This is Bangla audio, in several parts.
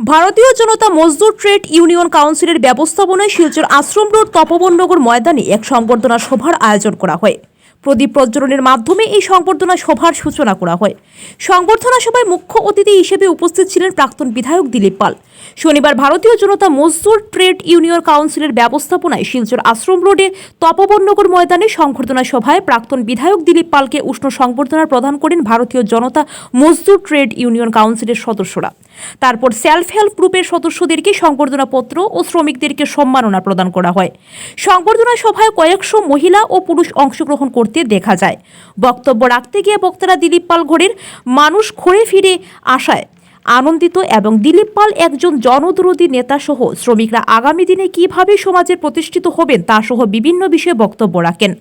ভারতীয় জনতা মজদুর ট্রেড ইউনিয়ন কাউন্সিলের ব্যবস্থাপনায় শিলচর আশ্রম রোড তপবননগর ময়দানে এক সংবর্ধনা সভার আয়োজন করা হয়। প্রদীপ প্রজ্বলনের মাধ্যমে এই সংবর্ধনা সভার সূচনা করা হয়। সংবর্ধনা সভায় মুখ্য অতিথি হিসেবে উপস্থিত ছিলেন প্রাক্তন বিধায়ক দিলীপ পাল। শনিবার ভারতীয় জনতা মজদুর ট্রেড ইউনিয়ন কাউন্সিলের ব্যবস্থাপনায় শিলচর আশ্রম রোডে তপবননগর ময়দানে সংবর্ধনা সভায় প্রাক্তন বিধায়ক দিলীপ পালকে উষ্ণ সংবর্ধনা প্রদান করেন ভারতীয় জনতা মজদুর ট্রেড ইউনিয়ন কাউন্সিলের সদস্যরা। তারপর সেলফ হেল্প গ্রুপের সদস্যদেরকে সংবর্ধনা পত্র ও শ্রমিকদেরকে সম্মাননা প্রদান করা হয়। সংবর্ধনা সভায় কয়েকশো মহিলা ও পুরুষ অংশগ্রহণ করতে দেখা যায়। বক্তব্য রাখতে গিয়ে বক্তারা দিলীপ পাল ঘরের মানুষ ঘুরে ফিরে আসায় আনন্দিত এবং দিলীপ পাল একজন জনদরদী নেতা সহ শ্রমিকরা আগামী দিনে কীভাবে সমাজে প্রতিষ্ঠিত হবেন তা সহ বিভিন্ন বিষয়ে বক্তব্য রাখেন।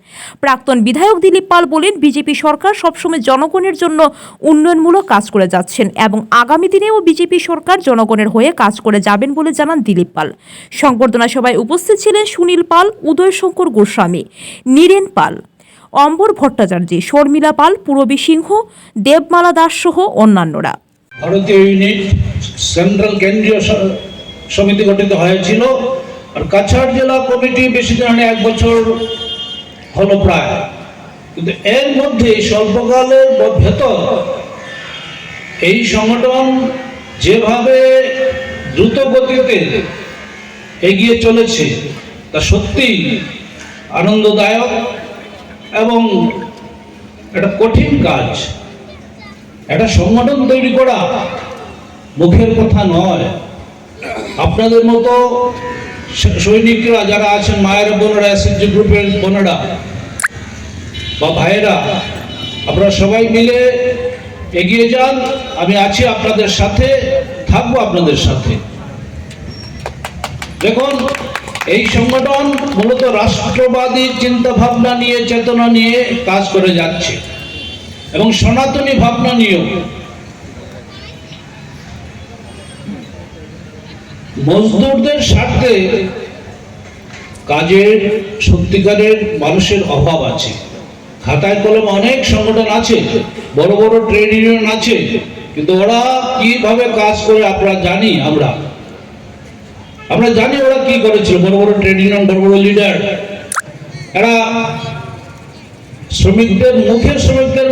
প্রাক্তন বিধায়ক দিলীপ পাল বলেন, বিজেপি সরকার সবসময় জনগণের জন্য উন্নয়নমূলক কাজ করে যাচ্ছেন এবং আগামী দিনেও বিজেপি সরকার জনগণের হয়ে কাজ করে যাবেন বলে জানান দিলীপ পাল। সংবর্ধনা সভায় উপস্থিত ছিলেন সুনীল পাল উদয় শঙ্কর গোস্বামী, নীরেন পাল, অম্বর ভট্টাচার্য, শর্মিলা পাল, পূরবী সিংহ, দেবমালা দাস সহ অন্যান্যরা। ভারতীয় ইউনিট সেন্ট্রাল কেন্দ্রীয় সমিতি গঠিত হয়েছিল। আর কাছাড় জেলা কমিটি বেশি দিন এক বছর হলো প্রায়। কিন্তু এর মধ্যে স্বল্পকালের ভেতর এই সংগঠন যেভাবে দ্রুত গতিতে এগিয়ে চলেছে, তা সত্যি আনন্দদায়ক এবং একটা কঠিন কাজ। একটা সংগঠন তৈরি করা মুখের কথা নয়। আপনাদের মতো সৈনিকরা যারা আছেন, মায়ের বোনেরা এসএসজি গ্রুপের বোনেরা বা ভাইয়েরা, আপনারা সবাই মিলে এগিয়ে যান। আমি আছি আপনাদের সাথে, থাকব আপনাদের সাথে। দেখুন, এই সংগঠন মূলত রাষ্ট্রবাদী চিন্তা ভাবনা নিয়ে, চেতনা নিয়ে কাজ করে যাচ্ছে। এবং সনাতনী ভাবনা নিয়েও। মজদুরদের স্বার্থে কাজের, সত্যিকারের মানুষের অভাব আছে। খাতায় কলম অনেক সংগঠন আছে, বড় বড় ট্রেড ইউনিয়ন আছে, কিন্তু ওরা কীভাবে কাজ করে আমরা জানি আমরা? আমরা জানি ওরা কি করেছিল, বড় বড় ট্রেড ইউনিয়ন, বড় বড় লিডার। এরা শ্রমিকদের মুখে শ্রমিকদের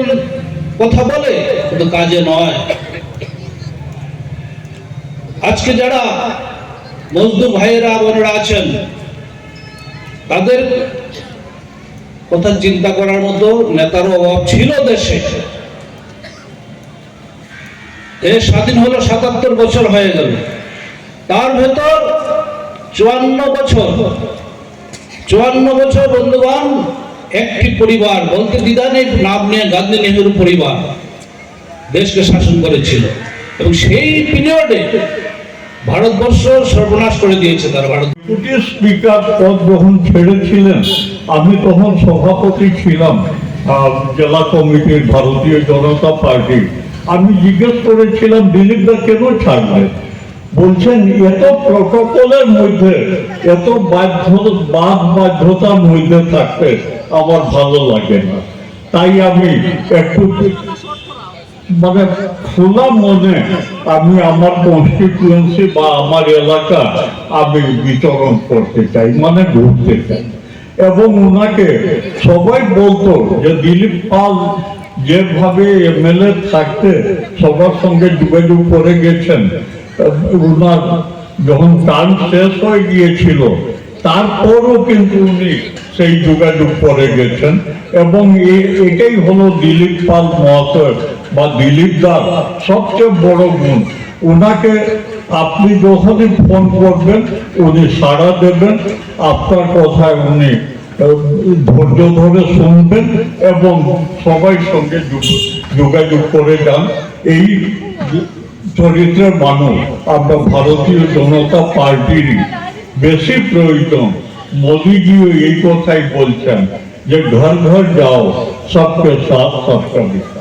কথা বলে, কিন্তু কাজে নয়। আজকে যারা মজদুর ভাইয়েরা বোনেরা আছেন, তাদের কথা চিন্তা করার মতো নেতার অভাব ছিল দেশে। দেশ স্বাধীন হলো সাতাত্তর বছর হয়ে গেল। তার ভেতর চুয়ান্ন বছর চুয়ান্ন বছর বন্ধুবান একটি পরিবার বলতে দ্বিধা নেই নাম নিয়ে গান্ধী নেহেরু পরিবার দেশকে শাসন করেছিল। এবং সেই পিরিয়ডে ভারতবর্ষ সর্বনাশ করে দিয়েছে তার ভারত। ডেপুটি স্পিকার পদ যখন ছেড়েছিলেন। আমি তখন সভাপতি ছিলাম জেলা কমিটির ভারতীয় জনতা পার্টি। আমি জিজ্ঞেস করেছিলাম, দিলীপ দা কেন ছাড়বেন বলছেন, এত প্রটোকলের মধ্যে, এত বাধ্য বাদ বাধ্যতার মধ্যে থাকতে আমার ভালো লাগে না। তাই আমি একটু মানে খোলা মনে আমি আমার কনস্টিটিউয়েন্সি বা আমার এলাকা আমি বিচরণ করতে চাই মানে ঘুরতে চাই। এবং ওনাকে সবাই বলতো যে দিলীপ পাল যেভাবে এমএলএ থাকতে সবার সঙ্গে যোগাযোগ করে গেছেন ওনার যখন টার্ম শেষ হয়ে গিয়েছিল তারপরও কিন্তু উনি সেই যোগাযোগ করে গেছেন। এবং এটাই হলো দিলীপ পাল মহাশয় বা দিলীপ দাস সবচেয়ে বড় গুণ। ওনাকে আপনি যখনই ফোন করবেন, উনি সাড়া দেবেন, আপনার কথায় উনি ধৈর্য ধরে শুনবেন এবং সবাই সঙ্গে যোগাযোগ করে যান। এই চরিত্রের মানুষ আমরা ভারতীয় জনতা পার্টিরই বেশি প্রয়োজন। মোদীজিও এই কথাই বলছেন যে ঘর ঘর যাও সবকে সাথ সবকা বিকাশ।